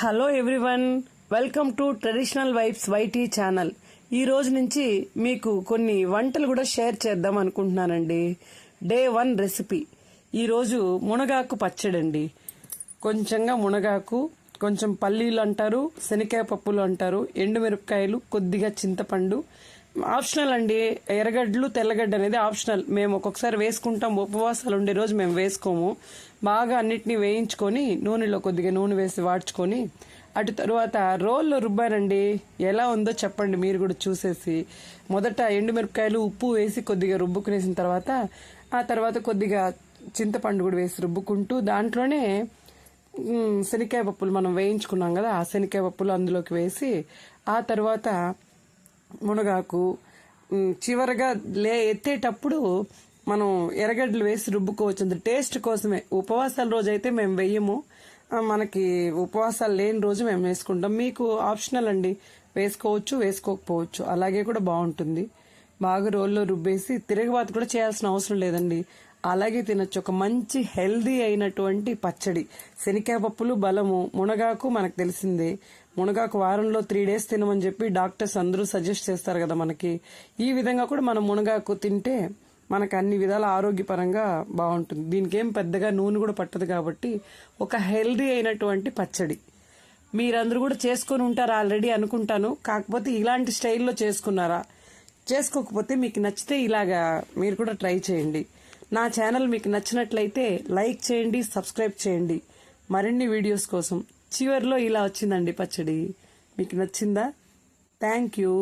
Hello everyone welcome to traditional vibes YT channel. ఈ రోజు నుంచి మీకు కొన్ని వంటలు కూడా షేర్ చేద్దాం అనుకుంటున్నానండి. Day one recipe. ఈరోజు మునగాకు పచ్చడి అండి కొంచెంగా మునగాకు కొంచెం పల్లీలు అంటారు శనగకాయ పప్పులు అంటారు ఎండుమిరపకాయలు కొద్దిగా చింతపండు ఆప్షనల్ అండి. ఎర్రగడ్డలు తెల్లగడ్డ అనేది ఆప్షనల్. మేము ఒక్కొక్కసారి వేసుకుంటాం. ఉపవాసాలు ఉండే రోజు మేము వేసుకోము. బాగా అన్నిటినీ వేయించుకొని నూనెలో కొద్దిగా నూనె వేసి వాడ్చుకొని అటు తర్వాత రోల్లో రుబ్బారండి ఎలా ఉందో చెప్పండి మీరు కూడా చూసేసి. మొదట ఎండుమిరపకాయలు ఉప్పు వేసి కొద్దిగా రుబ్బుకునేసిన తర్వాత ఆ తర్వాత కొద్దిగా చింతపండు కూడా వేసి రుబ్బుకుంటూ దాంట్లోనే శనక్కాయ పప్పులు మనం వేయించుకున్నాం కదా ఆ శనక్కాయ పప్పులు అందులోకి వేసి ఆ తర్వాత మునగాకు చివరిగా చివరగా లే ఎత్తేటప్పుడు మనం ఎర్రగడ్డలు వేసి రుబ్బుకోవచ్చు. అది టేస్ట్ కోసమే. ఉపవాసాల రోజు అయితే మేము వెయ్యము. మనకి ఉపవాసాలు లేని రోజు మేము వేసుకుంటాం. మీకు ఆప్షనల్ అండి. వేసుకోవచ్చు వేసుకోకపోవచ్చు. అలాగే కూడా బాగుంటుంది. బాగా రోల్లో రుబ్బేసి తిరగబాతు కూడా చేయాల్సిన అవసరం లేదండి. అలాగే తినొచ్చు. ఒక మంచి హెల్దీ అయినటువంటి పచ్చడి. శనికాయ పప్పులు బలము మునగాకు మనకు తెలిసిందే. మునగాకు వారంలో త్రీ డేస్ తినమని చెప్పి డాక్టర్స్ అందరూ సజెస్ట్ చేస్తారు కదా మనకి. ఈ విధంగా కూడా మనం మునగాకు తింటే మనకు అన్ని విధాల ఆరోగ్యపరంగా బాగుంటుంది. దీనికి ఏం పెద్దగా నూనె కూడా పట్టదు కాబట్టి ఒక హెల్దీ అయినటువంటి పచ్చడి. మీరందరూ కూడా చేసుకొని ఉంటారు ఆల్రెడీ అనుకుంటాను. కాకపోతే ఇలాంటి స్టైల్లో చేసుకున్నారా? చేసుకోకపోతే మీకు నచ్చితే ఇలాగా మీరు కూడా ట్రై చేయండి. నా ఛానల్ మీకు నచ్చినట్లయితే లైక్ చేయండి సబ్స్క్రైబ్ చేయండి. మరిన్ని వీడియోస్ కోసం చివరిలో ఇలా వచ్చిందండి పచ్చడి. మీకు నచ్చిందా? Thank you